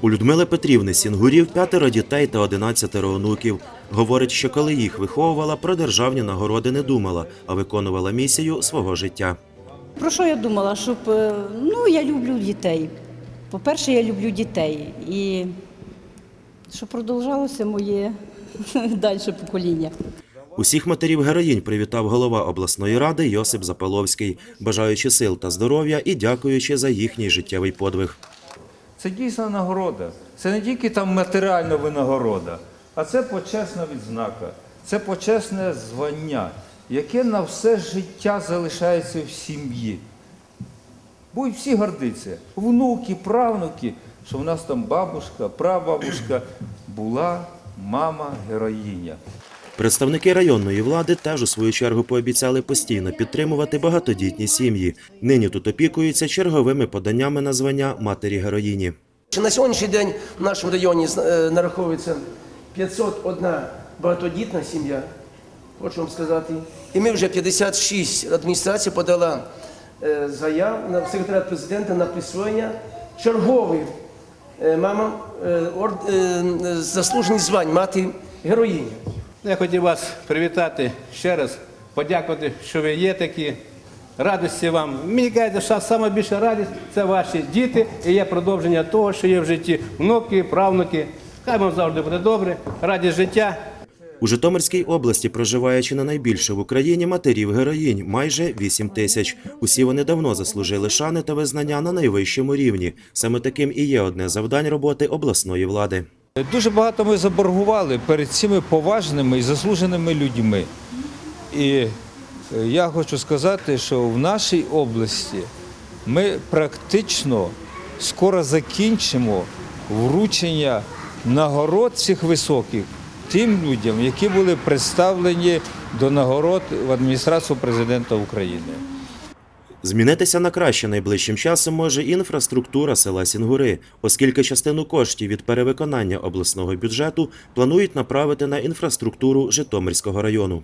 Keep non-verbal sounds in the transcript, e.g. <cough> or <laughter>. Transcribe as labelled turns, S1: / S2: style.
S1: У Людмили Петрівни Сінгурів п'ятеро дітей та одинадцятеро онуків. Говорить, що коли їх виховувала, про державні нагороди не думала, а виконувала місію свого життя.
S2: Про що я думала? Щоб е, ну я люблю дітей. По-перше, я люблю дітей і щоб продовжалося моє <laughs> далі покоління.
S1: Усіх матерів героїнь привітав голова обласної ради Йосип Запаловський, бажаючи сил та здоров'я і дякуючи за їхній життєвий подвиг.
S3: Це дійсна нагорода. Це не тільки там матеріальна винагорода, а це почесна відзнака, це почесне звання, яке на все життя залишається в сім'ї. Будуть всі гордитися, внуки, правнуки, що в нас там бабушка, прабабушка була мама героїня.
S1: Представники районної влади теж у свою чергу пообіцяли постійно підтримувати багатодітні сім'ї. Нині тут опікуються черговими поданнями на звання матері героїні.
S4: На сьогоднішній день в нашому районі е, нараховується 501 багатодітна сім'я, хочу вам сказати. І ми вже 56 адміністрація подала е, заяв на секретаріат президента на присвоєння чергових е, мамам заслужених звань мати героїні.
S5: Я хотів вас привітати ще раз, подякувати, що ви є такі. Радості вам. Мені кажуть, що саме більша радість це ваші діти і є продовження того, що є в житті внуки, правнуки. Хай вам завжди буде добре, радість життя.
S1: У Житомирській області проживає чи не найбільше в Україні матерів героїнь майже 8 тисяч. Усі вони давно заслужили шани та визнання на найвищому рівні. Саме таким і є одне завдань роботи обласної влади.
S3: Дуже багато ми заборгували перед цими поважними і заслуженими людьми. І е, я хочу сказати, що в нашій області ми практично скоро закінчимо вручення нагород цих високих тим людям, які були представлені до нагород в адміністрацію президента України.
S1: Змінитися на краще найближчим часом може інфраструктура села Сінгури, оскільки частину коштів від перевиконання обласного бюджету планують направити на інфраструктуру Житомирського району.